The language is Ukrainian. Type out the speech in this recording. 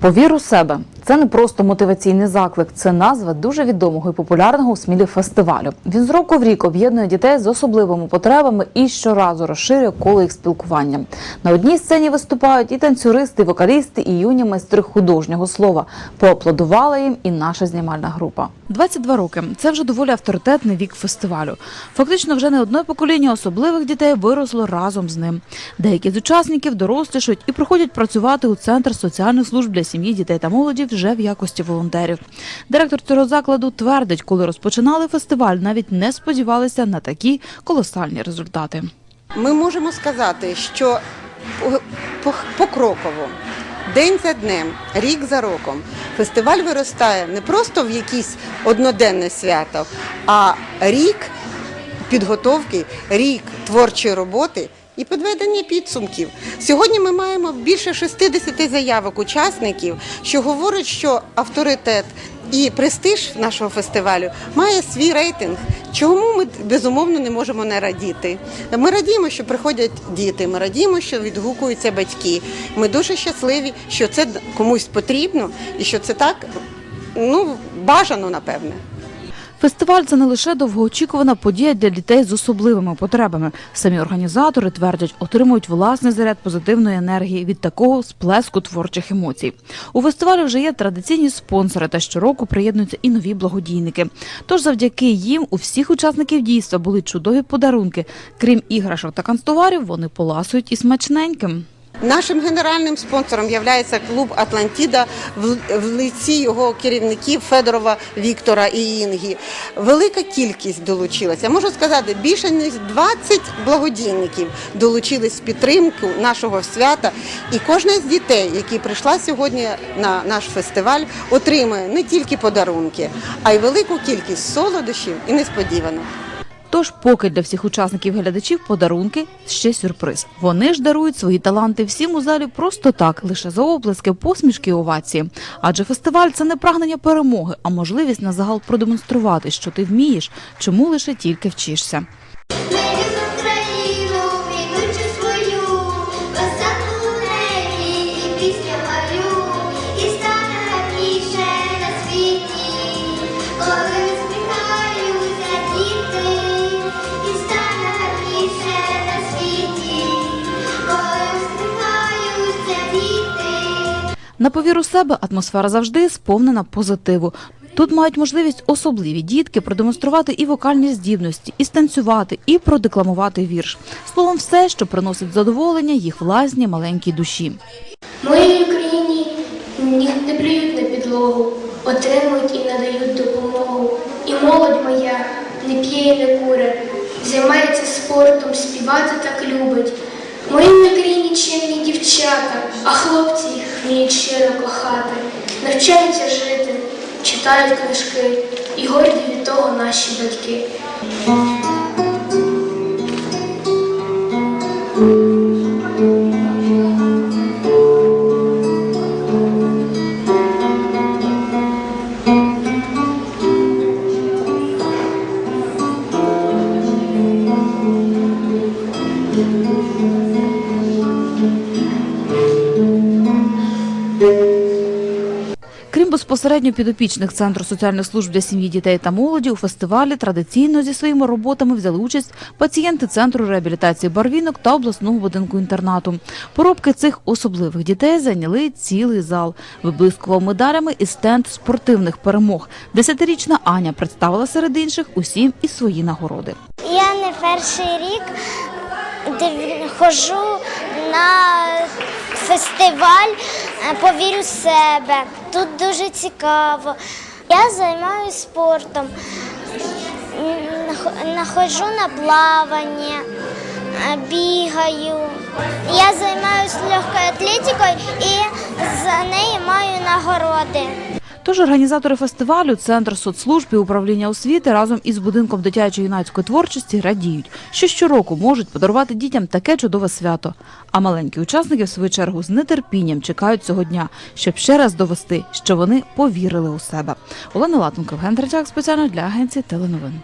Повір у себе. Це не просто мотиваційний заклик, це назва дуже відомого і популярного у Смілі фестивалю. Він з року в рік об'єднує дітей з особливими потребами і щоразу розширює коло їх спілкування. На одній сцені виступають і танцюристи, і вокалісти, і юні майстри художнього слова. Поаплодувала їм і наша знімальна група. 22 роки це вже доволі авторитетний вік фестивалю. Фактично, вже не одне покоління особливих дітей виросло разом з ним. Деякі з учасників дорослішають і приходять працювати у центр соціальних служб для сім'ї, дітей та молоді вже в якості волонтерів. Директор цього закладу твердить, коли розпочинали фестиваль, навіть не сподівалися на такі колосальні результати. Ми можемо сказати, що по- по- покроково, день за днем, рік за роком, фестиваль виростає не просто в якесь одноденне свято, а рік підготовки, рік творчої роботи. І підведення підсумків. Сьогодні ми маємо більше 60 заявок учасників, що говорить, що авторитет і престиж нашого фестивалю має свій рейтинг. Чому ми безумовно не можемо не радіти? Ми радіємо, що приходять діти. Ми радіємо, що відгукуються батьки. Ми дуже щасливі, що це комусь потрібно і що це так ну бажано, напевне. Фестиваль це не лише довгоочікувана подія для дітей з особливими потребами. Самі організатори твердять, отримують власний заряд позитивної енергії від такого сплеску творчих емоцій. У фестивалі вже є традиційні спонсори, та щороку приєднуються і нові благодійники. Тож, завдяки їм, у всіх учасників дійства були чудові подарунки. Крім іграшок та канцтоварів, вони поласують і смачненьким. Нашим генеральним спонсором є клуб Атлантіда в лиці його керівників Федорова Віктора і Інгі. Велика кількість долучилася. Можу сказати, більше ніж 20 благодійників долучились в підтримку нашого свята. І кожна з дітей, які прийшла сьогодні на наш фестиваль, отримує не тільки подарунки, а й велику кількість солодощів і несподіванок. Тож, поки для всіх учасників глядачів подарунки ще сюрприз. Вони ж дарують свої таланти всім у залі просто так, лише за оплески, посмішки і овації. Адже фестиваль це не прагнення перемоги, а можливість на загал продемонструвати, що ти вмієш, чому лише тільки вчишся. На повіру себе атмосфера завжди сповнена позитиву. Тут мають можливість особливі дітки продемонструвати і вокальні здібності, і станцювати, і продекламувати вірш. Словом, все, що приносить задоволення їх власній маленькій душі. Моїй Україні не плюють на підлогу, отримують і надають допомогу. І молодь моя не п'є і не куре, займається спортом, співати так любить. В моїй Чимні дівчата, а хлопці їх вміють щиро кохати, навчаються жити, читають книжки і горді від того наші батьки. Безпосередньо підопічних центру соціальних служб для сім'ї, дітей та молоді, у фестивалі традиційно зі своїми роботами взяли участь пацієнти центру реабілітації барвінок та обласного будинку інтернату. Поробки цих особливих дітей зайняли цілий зал. Виблискував медалями і стенд спортивних перемог. Десятирічна Аня представила серед інших усім і свої нагороди. Я не перший рік ходжу на фестиваль е, Повірю в себе. Тут дуже цікаво. Я займаюся спортом, находжу на плавання, е, бігаю. Я займаюся легкою атлетикою і за неї маю нагороди. Тож організатори фестивалю, центр соцслужб і управління освіти разом із будинком дитячо-юнацької творчості радіють, що щороку можуть подарувати дітям таке чудове свято. А маленькі учасники, в свою чергу, з нетерпінням чекають цього дня, щоб ще раз довести, що вони повірили у себе. Олена Латунка, Євген спеціально для агенції теленовин.